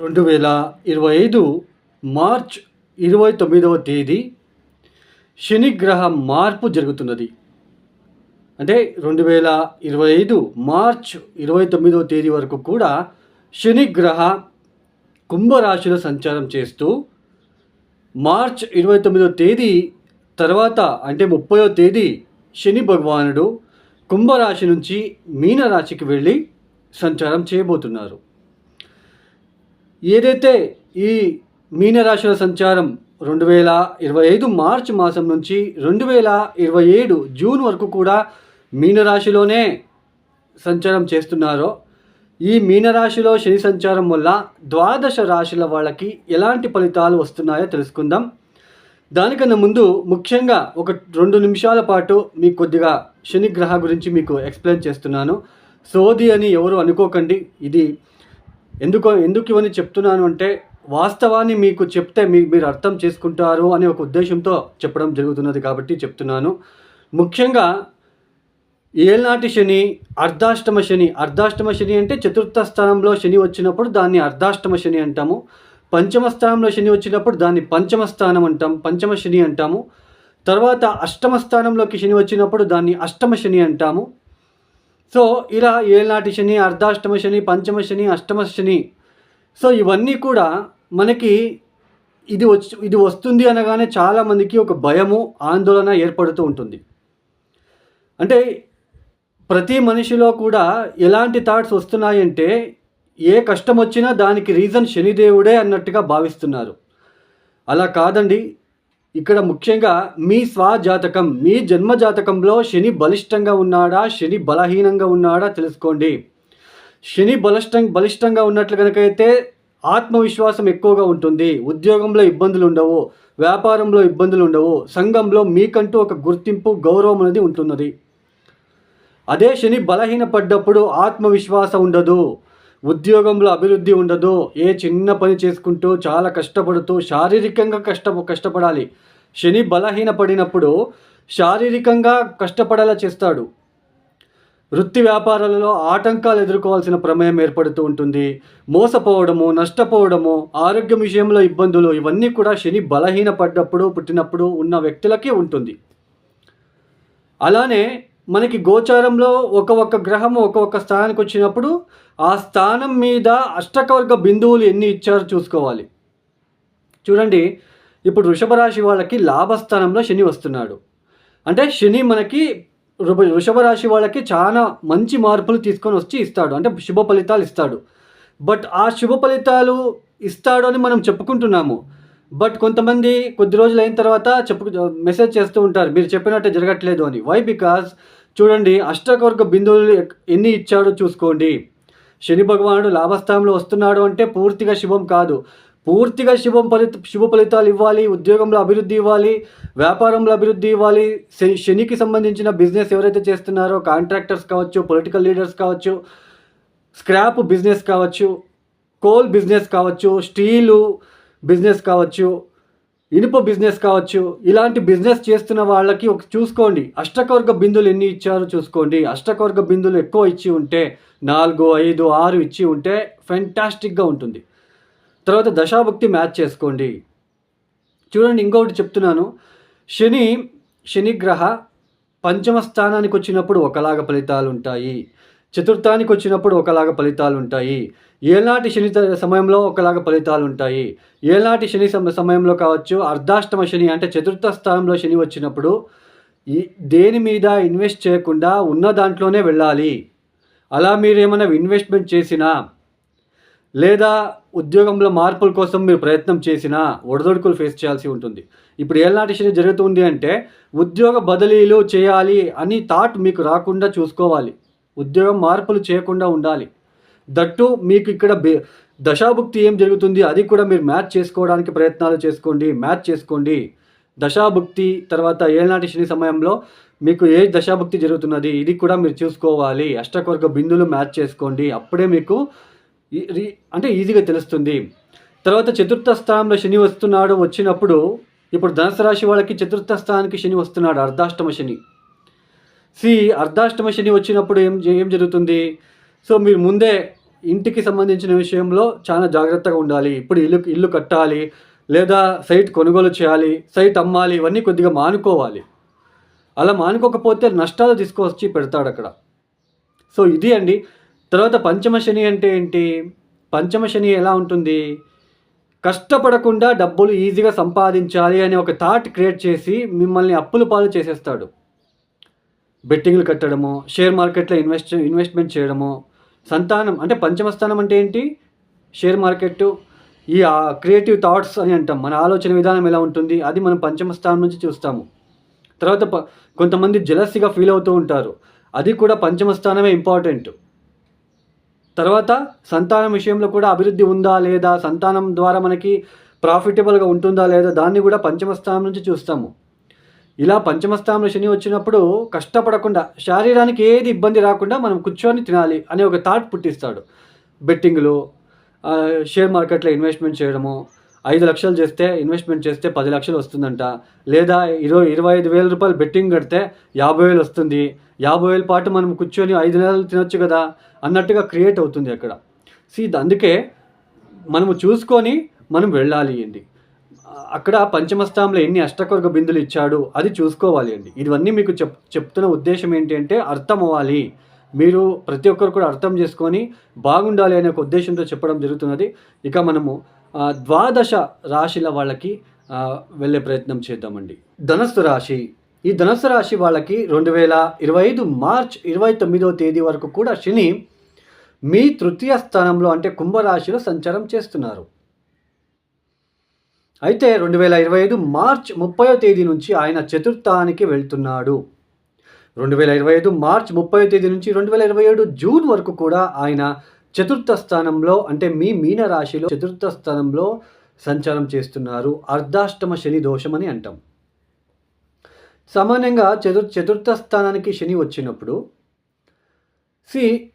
రెండు వేల ఇరవై ఐదు మార్చ్ ఇరవై తొమ్మిదవ తేదీ శనిగ్రహ మార్పు జరుగుతున్నది. అంటే రెండు వేల ఇరవై ఐదు మార్చ్ ఇరవై తొమ్మిదవ తేదీ వరకు కూడా శనిగ్రహ కుంభరాశిలో సంచారం చేస్తూ మార్చ్ ఇరవై తొమ్మిదవ తేదీ తర్వాత అంటే ముప్పయో తేదీ శని భగవానుడు కుంభరాశి నుంచి మీనరాశికి వెళ్ళి సంచారం చేయబోతున్నారు. ఏదైతే ఈ మీనరాశుల సంచారం రెండు వేల ఇరవై ఐదు మార్చ్ మాసం నుంచి రెండు వేల ఇరవై ఏడు జూన్ వరకు కూడా మీనరాశిలోనే సంచారం చేస్తున్నారో ఈ మీనరాశిలో శని సంచారం వల్ల ద్వాదశ రాశుల వాళ్ళకి ఎలాంటి ఫలితాలు వస్తున్నాయో తెలుసుకుందాం. దానికన్నా ముందు ముఖ్యంగా ఒక రెండు నిమిషాల పాటు మీకు కొద్దిగా శని గ్రహ గురించి మీకు ఎక్స్ప్లెయిన్ చేస్తున్నాను. సోది అని ఎవరు అనుకోకండి. ఇది ఎందుకో ఎందుకు ఇవన్నీ చెప్తున్నాను అంటే వాస్తవాన్ని మీకు చెప్తే మీ మీరు అర్థం చేసుకుంటారు అనే ఒక ఉద్దేశంతో చెప్పడం జరుగుతున్నది కాబట్టి చెప్తున్నాను. ముఖ్యంగా ఏళ్ళనాటి శని అర్ధాష్టమ శని అర్ధాష్టమ శని అంటే చతుర్థ స్థానంలో శని వచ్చినప్పుడు దాన్ని అర్ధాష్టమ శని అంటాము. పంచమ స్థానంలో శని వచ్చినప్పుడు దాన్ని పంచమ స్థానం అంటాం పంచమ శని అంటాము. తర్వాత అష్టమ స్థానంలోకి శని వచ్చినప్పుడు దాన్ని అష్టమ శని అంటాము. సో ఇలా ఏళ్ళనాటి శని అర్ధాష్టమ శని పంచమ శని అష్టమ శని. సో ఇవన్నీ కూడా మనకి ఇది వచ్చి ఇది వస్తుంది అనగానే చాలామందికి ఒక భయము ఆందోళన ఏర్పడుతూ ఉంటుంది. అంటే ప్రతి మనిషిలో కూడా ఎలాంటి థాట్స్ వస్తున్నాయంటే ఏ కష్టం వచ్చినా దానికి రీజన్ శనిదేవుడే అన్నట్టుగా భావిస్తున్నారు. అలా కాదండి. ఇక్కడ ముఖ్యంగా మీ స్వజాతకం మీ జన్మ జాతకంలో శని బలిష్టంగా ఉన్నాడా శని బలహీనంగా ఉన్నాడా తెలుసుకోండి. శని బలిష్టం బలిష్టంగా ఉన్నట్లు కనుకైతే ఆత్మవిశ్వాసం ఎక్కువగా ఉంటుంది. ఉద్యోగంలో ఇబ్బందులు ఉండవు వ్యాపారంలో ఇబ్బందులు ఉండవు సంఘంలో మీకంటూ ఒక గుర్తింపు గౌరవం అనేది ఉంటున్నది. అదే శని బలహీనపడ్డప్పుడు ఆత్మవిశ్వాసం ఉండదు. ఉద్యోగంలో అభివృద్ధి ఉండదు ఏ చిన్న పని చేసుకుంటూ చాలా కష్టపడుతూ శారీరకంగా కష్ట కష్టపడాలి. శని బలహీనపడినప్పుడు శారీరకంగా కష్టపడేలా చేస్తాడు. వృత్తి వ్యాపారాలలో ఆటంకాలు ఎదుర్కోవాల్సిన ప్రమేయం ఏర్పడుతూ ఉంటుంది. మోసపోవడము నష్టపోవడము ఆరోగ్యం విషయంలో ఇబ్బందులు ఇవన్నీ కూడా శని బలహీనపడ్డప్పుడు పుట్టినప్పుడు ఉన్న వ్యక్తులకే ఉంటుంది. అలానే మనకి గోచారంలో ఒక ఒక్క గ్రహం ఒక స్థానానికి వచ్చినప్పుడు ఆ స్థానం మీద అష్టకవర్గ బిందువులు ఎన్ని ఇచ్చారో చూసుకోవాలి. చూడండి ఇప్పుడు వృషభ రాశి వాళ్ళకి లాభస్థానంలో శని వస్తున్నాడు. అంటే శని మనకి వృషభ రాశి వాళ్ళకి చాలా మంచి మార్పులు తీసుకొని వచ్చి ఇస్తాడు. అంటే శుభ ఫలితాలు ఇస్తాడు. బట్ ఆ శుభ ఫలితాలు ఇస్తాడు అని మనం చెప్పుకుంటున్నాము. బట్ కొంతమంది కొద్ది రోజులు అయిన తర్వాత చెప్పు మెసేజ్ చేస్తూ ఉంటారు మీరు చెప్పినట్టే జరగట్లేదు అని. వై బికాస్ చూడండి అష్టకవర్గ బిందువులు ఎన్ని ఇచ్చాడో చూసుకోండి. శని భగవానుడు లాభస్థానంలో వస్తున్నాడు అంటే పూర్తిగా శుభం కాదు. పూర్తిగా శుభం ఫలిత శుభ ఫలితాలు ఇవ్వాలి ఉద్యోగంలో అభివృద్ధి ఇవ్వాలి వ్యాపారంలో అభివృద్ధి ఇవ్వాలి. శనికి సంబంధించిన బిజినెస్ ఎవరైతే చేస్తున్నారో కాంట్రాక్టర్స్ కావచ్చు పొలిటికల్ లీడర్స్ కావచ్చు స్క్రాప్ బిజినెస్ కావచ్చు కోల్ బిజినెస్ కావచ్చు స్టీలు బిజినెస్ కావచ్చు ఇనుప బిజినెస్ కావచ్చు ఇలాంటి బిజినెస్ చేస్తున్న వాళ్ళకి ఒక చూసుకోండి. అష్టకవర్గ బిందులు ఎన్ని ఇచ్చారో చూసుకోండి. అష్టకవర్గ బిందులు ఎక్కువ ఇచ్చి ఉంటే నాలుగు ఐదు ఆరు ఇచ్చి ఉంటే ఫెంటాస్టిక్గా ఉంటుంది. తర్వాత దశాభక్తి మ్యాచ్ చేసుకోండి. చూడండి ఇంకొకటి చెప్తున్నాను. శని శనిగ్రహ పంచమ స్థానానికి వచ్చినప్పుడు ఒకలాగా ఫలితాలు ఉంటాయి. చతుర్థానికి వచ్చినప్పుడు ఒకలాగా ఫలితాలు ఉంటాయి ఏనాటి శని సమయంలో ఒకలాగా ఫలితాలు ఉంటాయి ఏనాటి శని సమ- సమయంలో కావచ్చు అర్ధాష్టమ శని అంటే చతుర్థ స్థానంలో శని వచ్చినప్పుడు ఈ దేని మీద ఇన్వెస్ట్ చేయకుండా ఉన్న దాంట్లోనే వెళ్ళాలి. అలా మీరేమైనా ఇన్వెస్ట్మెంట్ చేసినా లేదా ఉద్యోగంలో మార్పుల కోసం మీరు ప్రయత్నం చేసినా ఒడదొడుకులు ఫేస్ చేయాల్సి ఉంటుంది. ఇప్పుడు ఏళ్ళనాటి శని జరుగుతుంది అంటే ఉద్యోగ బదిలీలు చేయాలి అని థాట్ మీకు రాకుండా చూసుకోవాలి. ఉద్యోగం మార్పులు చేయకుండా ఉండాలి. దట్టు మీకు ఇక్కడ బే దశాభుక్తి ఏం జరుగుతుంది? అది కూడా మీరు మ్యాచ్ చేసుకోవడానికి ప్రయత్నాలు చేసుకోండి మ్యాచ్ చేసుకోండి. దశాభుక్తి తర్వాత ఏనాటి శని సమయంలో మీకు ఏ దశాభుక్తి జరుగుతున్నది? ఇది కూడా మీరు చూసుకోవాలి. అష్టకవర్గ బిందులు మ్యాచ్ చేసుకోండి. అప్పుడే మీకు ఈ- అంటే ఈజీగా తెలుస్తుంది. తర్వాత చతుర్థ స్థానంలో శని వస్తున్నాడు వచ్చినప్పుడు ఇప్పుడు ధనుసు రాశి వాళ్ళకి చతుర్థ స్థానానికి శని వస్తున్నాడు అర్ధాష్టమ శని. సి అర్ధాష్టమ శని వచ్చినప్పుడు ఏం ఏం జరుగుతుంది? సో మీరు ముందే ఇంటికి సంబంధించిన విషయంలో చాలా జాగ్రత్తగా ఉండాలి. ఇప్పుడు ఇల్లు ఇల్లు కట్టాలి లేదా సైట్ కొనుగోలు చేయాలి సైట్ అమ్మాలి ఇవన్నీ కొద్దిగా మానుకోవాలి. అలా మానుకోకపోతే నష్టాలు తీసుకొచ్చి పెడతాడు అక్కడ సో ఇది అండి. తర్వాత పంచమ శని అంటే ఏంటి? పంచమ శని ఎలా ఉంటుంది? కష్టపడకుండా డబ్బులు ఈజీగా సంపాదించాలి అనే ఒక థాట్ క్రియేట్ చేసి మిమ్మల్ని అప్పుల పాలు చేసేస్తాడు. బెట్టింగ్లు కట్టడము షేర్ మార్కెట్లో ఇన్వెస్ట్ ఇన్వెస్ట్మెంట్ చేయడము సంతానం అంటే పంచమస్థానం అంటే ఏంటి? షేర్ మార్కెట్ ఈ క్రియేటివ్ థాట్స్ అని అంటాం. మన ఆలోచన విధానం ఎలా ఉంటుంది? అది మనం పంచమస్థానం నుంచి చూస్తాము. తర్వాత ప కొంతమంది జలస్గా ఫీల్ అవుతూ ఉంటారు. అది కూడా పంచమస్థానమే ఇంపార్టెంట్. తర్వాత సంతానం విషయంలో కూడా అభివృద్ధి ఉందా లేదా? సంతానం ద్వారా మనకి ప్రాఫిటబుల్గా ఉంటుందా లేదా? దాన్ని కూడా పంచమస్థానం నుంచి చూస్తాము. ఇలా పంచమ శని వచ్చినప్పుడు కష్టపడకుండా శరీరానికి ఏది ఇబ్బంది రాకుండా మనం కూర్చొని తినాలి అనే ఒక థాట్ పుట్టిస్తాడు. బెట్టింగ్లు షేర్ మార్కెట్లో ఇన్వెస్ట్మెంట్ చేయడము ఐదు లక్షలు చేస్తే ఇన్వెస్ట్మెంట్ చేస్తే పది లక్షలు వస్తుందంట. లేదా ఇరవై ఇరవై ఐదు వేల రూపాయలు బెట్టింగ్ కడితే యాభై వేలు వస్తుంది. యాభై వేల పాటు మనం కూర్చొని ఐదు నెలలు తినొచ్చు కదా అన్నట్టుగా క్రియేట్ అవుతుంది అక్కడ. సీ అందుకే మనము చూసుకొని మనం వెళ్ళాలి అండి అక్కడ పంచమస్థానంలో ఎన్ని అష్టకొరగ బిందులు ఇచ్చాడు అది చూసుకోవాలి అండి. ఇవన్నీ మీకు చెప్ చెప్తున్న ఉద్దేశం ఏంటి అంటే అర్థం అవ్వాలి మీరు ప్రతి ఒక్కరు కూడా అర్థం చేసుకొని బాగుండాలి అనే ఒక ఉద్దేశంతో చెప్పడం జరుగుతున్నది. ఇక మనము ద్వాదశ రాశిల వాళ్ళకి వెళ్ళే ప్రయత్నం చేద్దామండి. ధనస్సు రాశి. ఈ ధనస్సు రాశి వాళ్ళకి రెండు వేల ఇరవై ఐదు మార్చ్ ఇరవై తొమ్మిదో తేదీ వరకు కూడా శని మీ తృతీయ స్థానంలో అంటే కుంభరాశిలో సంచారం చేస్తున్నారు. అయితే రెండు వేల ఇరవై ఐదు మార్చ్ ముప్పయో తేదీ నుంచి ఆయన చతుర్థానికి వెళ్తున్నాడు. రెండు వేల ఇరవై ఐదు మార్చ్ ముప్పై తేదీ నుంచి రెండు వేల ఇరవై ఏడు జూన్ వరకు కూడా ఆయన చతుర్థ స్థానంలో అంటే మీ మీన రాశిలో చతుర్థ స్థానంలో సంచారం చేస్తున్నారు. అర్ధాష్టమ శని దోషం అని అంటాం. సామాన్యంగా చతుర్ చతుర్థ స్థానానికి శని వచ్చినప్పుడు సి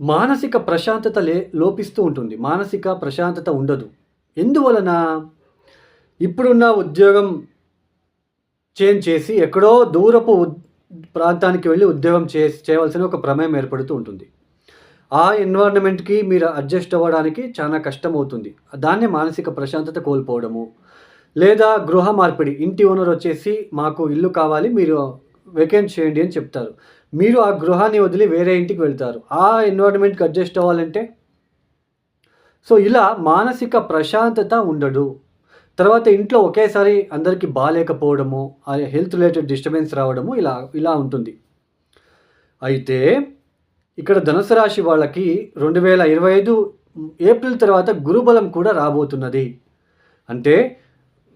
మానసిక ప్రశాంతత లే లోపిస్తూ ఉంటుంది. మానసిక ప్రశాంతత ఉండదు. ఎందువలన? ఇప్పుడున్న ఉద్యోగం చేంజ్ చేసి ఎక్కడో దూరపు ప్రాంతానికి వెళ్ళి ఉద్యోగం చే చేయవలసిన ఒక ప్రమేయం ఏర్పడుతూ ఉంటుంది. ఆ ఎన్వైర్న్మెంట్కి మీరు అడ్జస్ట్ అవ్వడానికి చాలా కష్టం అవుతుంది దాన్ని మానసిక ప్రశాంతత కోల్పోవడము లేదా గృహ మార్పిడి ఇంటి ఓనర్ వచ్చేసి మాకు ఇల్లు కావాలి మీరు వెకెంట్ చేయండి అని చెప్తారు. మీరు ఆ గృహాన్ని వదిలి వేరే ఇంటికి వెళ్తారు. ఆ ఎన్వైర్న్మెంట్కి అడ్జస్ట్ అవ్వాలంటే సో ఇలా మానసిక ప్రశాంతత ఉండదు. తర్వాత ఇంట్లో ఒకేసారి అందరికీ బాగాలేకపోవడము హెల్త్ రిలేటెడ్ డిస్టర్బెన్స్ రావడము ఇలా ఇలా ఉంటుంది. అయితే ఇక్కడ ధనుసు రాశి వాళ్ళకి రెండు వేల ఇరవై ఐదు ఏప్రిల్ తర్వాత గురుబలం కూడా రాబోతున్నది. అంటే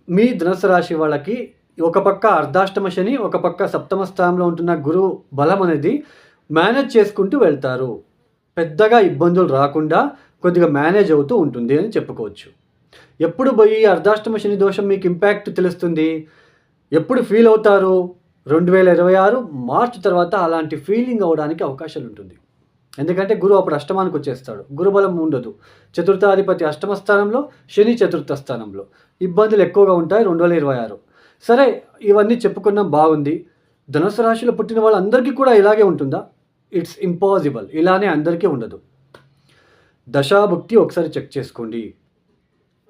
మీ ధనుసు రాశి వాళ్ళకి ఒక పక్క అర్ధాష్టమ శని ఒక పక్క సప్తమ స్థానంలో ఉంటున్న గురు బలం అనేది మేనేజ్ చేసుకుంటూ వెళ్తారు. పెద్దగా ఇబ్బందులు రాకుండా కొద్దిగా మేనేజ్ అవుతూ ఉంటుంది అని చెప్పుకోవచ్చు. ఎప్పుడు పోయి అర్ధాష్టమ శని దోషం మీకు ఇంపాక్ట్ తెలుస్తుంది? ఎప్పుడు ఫీల్ అవుతారు? రెండు వేల ఇరవై ఆరు మార్చ్ తర్వాత అలాంటి ఫీలింగ్ అవ్వడానికి అవకాశాలు ఉంటుంది. ఎందుకంటే గురువు అప్పుడు అష్టమానికి వచ్చేస్తాడు. గురుబలం ఉండదు. చతుర్థాధిపతి అష్టమ స్థానంలో శని చతుర్థ స్థానంలో. ఇబ్బందులు ఎక్కువగా ఉంటాయి రెండు వేల ఇరవై ఆరు. సరే ఇవన్నీ చెప్పుకున్నాం బాగుంది. ధనుసు రాశిలో పుట్టిన వాళ్ళందరికీ కూడా ఇలాగే ఉంటుందా? ఇట్స్ ఇంపాసిబుల్ ఇలానే అందరికీ ఉండదు. దశాభుక్తి ఒకసారి చెక్ చేసుకోండి.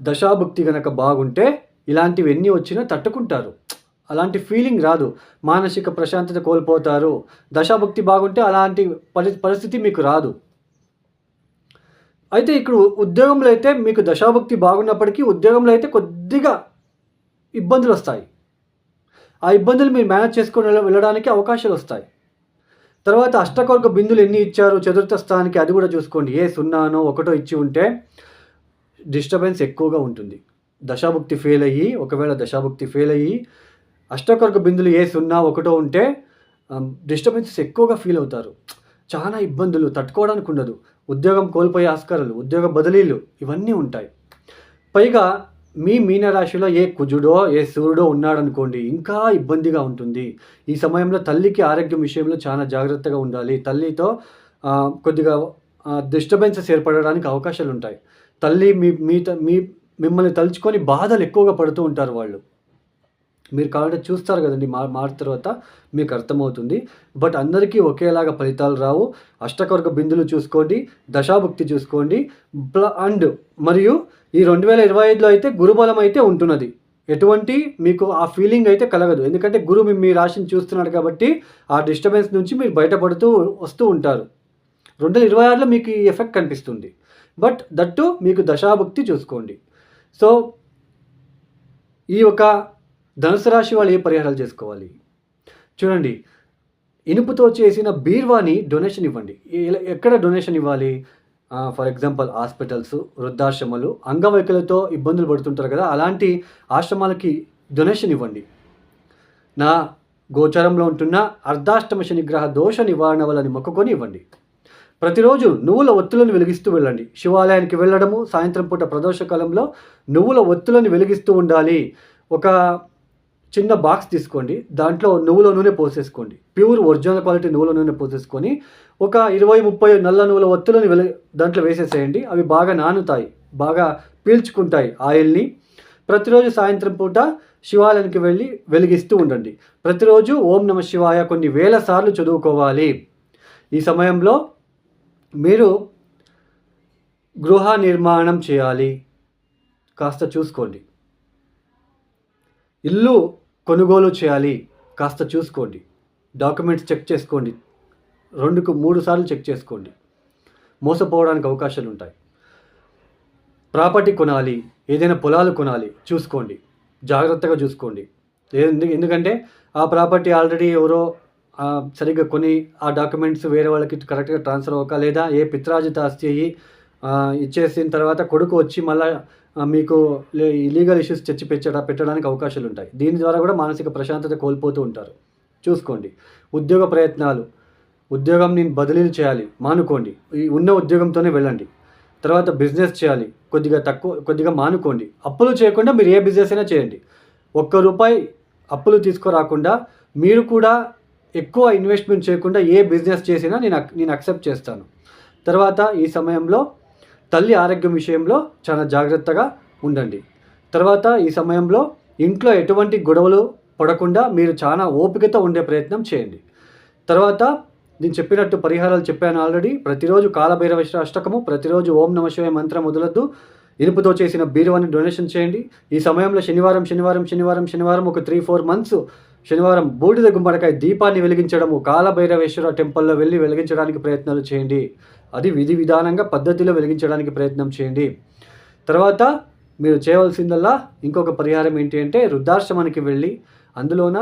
దశాభుక్తి కనుక బాగుంటే ఇలాంటివి ఎన్ని వచ్చినా తట్టుకుంటారు. అలాంటి ఫీలింగ్ రాదు. మానసిక ప్రశాంతత కోల్పోతారు. దశాభుక్తి బాగుంటే అలాంటి పరి పరిస్థితి మీకు రాదు. అయితే ఇక్కడ ఉద్యోగంలో అయితే మీకు దశాభుక్తి బాగున్నప్పటికీ ఉద్యోగంలో అయితే కొద్దిగా ఇబ్బందులు వస్తాయి. ఆ ఇబ్బందులు మీరు మేనేజ్ చేసుకుని వెళ్ళడానికి అవకాశాలు వస్తాయి. తర్వాత అష్టకొరక బిందులు ఎన్ని ఇచ్చారు? చతుర్థ స్థానానికి అది కూడా చూసుకోండి. ఏ సున్నానో ఒకటో ఇచ్చి ఉంటే డిస్టర్బెన్స్ ఎక్కువగా ఉంటుంది. దశాభుక్తి ఫెయిల్ అయ్యి ఒకవేళ దశాభుక్తి ఫెయిల్ అయ్యి అష్టకొరక బిందులు ఏ సున్నా ఒకటో ఉంటే డిస్టర్బెన్సెస్ ఎక్కువగా ఫీల్ అవుతారు. చాలా ఇబ్బందులు తట్టుకోవడానికి ఉండదు. ఉద్యోగం కోల్పోయే ఆస్కారాలు ఉద్యోగ బదిలీలు ఇవన్నీ ఉంటాయి. పైగా మీ మీనరాశిలో ఏ కుజుడో ఏ సూర్యుడో ఉన్నాడనుకోండి ఇంకా ఇబ్బందిగా ఉంటుంది. ఈ సమయంలో తల్లికి ఆరోగ్యం విషయంలో చాలా జాగ్రత్తగా ఉండాలి. తల్లితో కొద్దిగా డిస్టర్బెన్సెస్ ఏర్పడడానికి అవకాశాలు ఉంటాయి తల్లి మీ మీ త- మీ మిమ్మల్ని తలుచుకొని బాధలు ఎక్కువగా పడుతూ ఉంటారు వాళ్ళు. మీరు కావాలంటే చూస్తారు కదండి మా మారిన తర్వాత మీకు అర్థమవుతుంది. బట్ అందరికీ ఒకేలాగా ఫలితాలు రావు. అష్టకవర్గ బిందులు చూసుకోండి దశాభుక్తి చూసుకోండి అండ్ మరియు ఈ రెండు వేల ఇరవై ఐదులో అయితే గురుబలం అయితే ఉంటున్నది. ఎటువంటి మీకు ఆ ఫీలింగ్ అయితే కలగదు. ఎందుకంటే గురు మీ రాశిని చూస్తున్నాడు కాబట్టి ఆ డిస్టర్బెన్స్ నుంచి మీరు బయటపడుతూ వస్తూ ఉంటారు. రెండు వేల ఇరవై ఆరులో మీకు ఈ ఎఫెక్ట్ కనిపిస్తుంది. బట్ దట్టు మీకు దశాభక్తి చూసుకోండి. సో ఈ యొక్క ధనుసు రాశి వాళ్ళు ఏ పరిహారాలు చేసుకోవాలి? చూడండి ఇనుపుతో చేసిన బీర్వాని డొనేషన్ ఇవ్వండి. ఎక్కడ డొనేషన్ ఇవ్వాలి? ఫర్ ఎగ్జాంపుల్ హాస్పిటల్స్ వృద్ధాశ్రమాలు అంగవైకలతో ఇబ్బందులు పడుతుంటారు కదా అలాంటి ఆశ్రమాలకి డొనేషన్ ఇవ్వండి. నా గోచరంలో ఉంటున్న అర్ధాష్టమ శనిగ్రహ దోష నివారణ వలని మొక్కుకొని ఇవ్వండి. ప్రతిరోజు నువ్వుల ఒత్తులను వెలిగిస్తూ వెళ్ళండి. శివాలయానికి వెళ్ళడము సాయంత్రం పూట ప్రదోషకాలంలో నువ్వుల ఒత్తులను వెలిగిస్తూ ఉండాలి. ఒక చిన్న బాక్స్ తీసుకోండి. దాంట్లో నువ్వుల నూనె పోసేసుకోండి. ప్యూర్ ఒరిజినల్ క్వాలిటీ నువ్వుల నూనె పోసేసుకొని ఒక ఇరవై ముప్పై నల్ల నువ్వుల ఒత్తులను వెలి దాంట్లో వేసేసేయండి. అవి బాగా నానుతాయి. బాగా పీల్చుకుంటాయి ఆయిల్ని. ప్రతిరోజు సాయంత్రం పూట శివాలయానికి వెళ్ళి వెలిగిస్తూ ఉండండి. ప్రతిరోజు ఓం నమ శివాయ కొన్ని వేల సార్లు చదువుకోవాలి. ఈ సమయంలో మీరు గృహ నిర్మాణం చేయాలి. కాస్త చూసుకోండి. ఇల్లు కొనుగోలు చేయాలి. కాస్త చూసుకోండి. డాక్యుమెంట్స్ చెక్ చేసుకోండి. రెండుకు మూడు సార్లు చెక్ చేసుకోండి. మోసపోవడానికి అవకాశాలు ఉంటాయి. ప్రాపర్టీ కొనాలి. ఏదైనా పొలాలు కొనాలి. చూసుకోండి. జాగ్రత్తగా చూసుకోండి. ఎందుకంటే ఆ ప్రాపర్టీ ఆల్రెడీ ఎవరో సరిగ్గా కొని ఆ డాక్యుమెంట్స్ వేరే వాళ్ళకి కరెక్ట్గా ట్రాన్స్ఫర్ అవ్వక లేదా ఏ పిత్రాజిత ఆస్తి అయ్యి ఇచ్చేసిన తర్వాత కొడుకు వచ్చి మళ్ళీ మీకు ఇలీగల్ ఇష్యూస్ తెచ్చి పెట్టడానికి అవకాశాలు ఉంటాయి. దీని ద్వారా కూడా మానసిక ప్రశాంతత కోల్పోతూ ఉంటారు. చూసుకోండి. ఉద్యోగ ప్రయత్నాలు. ఉద్యోగం నేను బదిలీలు చేయాలి. మానుకోండి. ఉన్న ఉద్యోగంతోనే వెళ్ళండి. తర్వాత బిజినెస్ చేయాలి. కొద్దిగా తక్కువ కొద్దిగా మానుకోండి. అప్పులు చేయకుండా మీరు ఏ బిజినెస్ అయినా చేయండి. ఒక్క రూపాయి అప్పులు తీసుకురాకుండా మీరు కూడా ఎక్కువ ఇన్వెస్ట్మెంట్ చేయకుండా ఏ బిజినెస్ చేసినా నేను నేను అక్సెప్ట్ చేస్తాను. తర్వాత ఈ సమయంలో తల్లి ఆరోగ్యం విషయంలో చాలా జాగ్రత్తగా ఉండండి. తర్వాత ఈ సమయంలో ఇంట్లో ఎటువంటి గొడవలు పడకుండా మీరు చాలా ఓపికతో ఉండే ప్రయత్నం చేయండి. తర్వాత నేను చెప్పినట్టు పరిహారాలు చెప్పాను ఆల్రెడీ. ప్రతిరోజు కాలభైరవ అష్టకము ప్రతిరోజు ఓం నమ శివాయ మంత్రం వదలద్దు. ఇనుపుతో చేసిన బీరువాన్ని డొనేషన్ చేయండి. ఈ సమయంలో శనివారం శనివారం శనివారం శనివారం ఒక త్రీ ఫోర్ మంత్స్ శనివారం బూడిద గుమ్మడికాయ దీపాన్ని వెలిగించడము కాలభైరవేశ్వర టెంపుల్లో వెళ్ళి వెలిగించడానికి ప్రయత్నాలు చేయండి. అది విధి విధానంగా పద్ధతిలో వెలిగించడానికి ప్రయత్నం చేయండి. తర్వాత మీరు చేయవలసిందల్లా ఇంకొక పరిహారం ఏంటి అంటే వృద్ధాశ్రమానికి వెళ్ళి అందులోన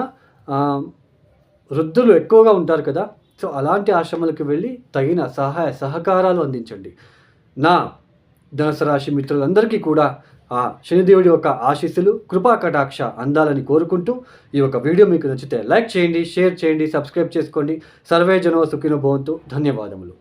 వృద్ధులు ఎక్కువగా ఉంటారు కదా సో అలాంటి ఆశ్రమాలకు వెళ్ళి తగిన సహాయ సహకారాలు అందించండి. నా ధనసరాశి మిత్రులందరికీ కూడా ఆ శనిదేవుడి యొక్క ఆశీస్సులు కృపా కటాక్ష అందాలని కోరుకుంటూ ఈ యొక్క వీడియో మీకు నచ్చితే లైక్ చేయండి షేర్ చేయండి సబ్స్క్రైబ్ చేసుకోండి. సర్వే జనో సుఖినో భవంతు. ధన్యవాదములు.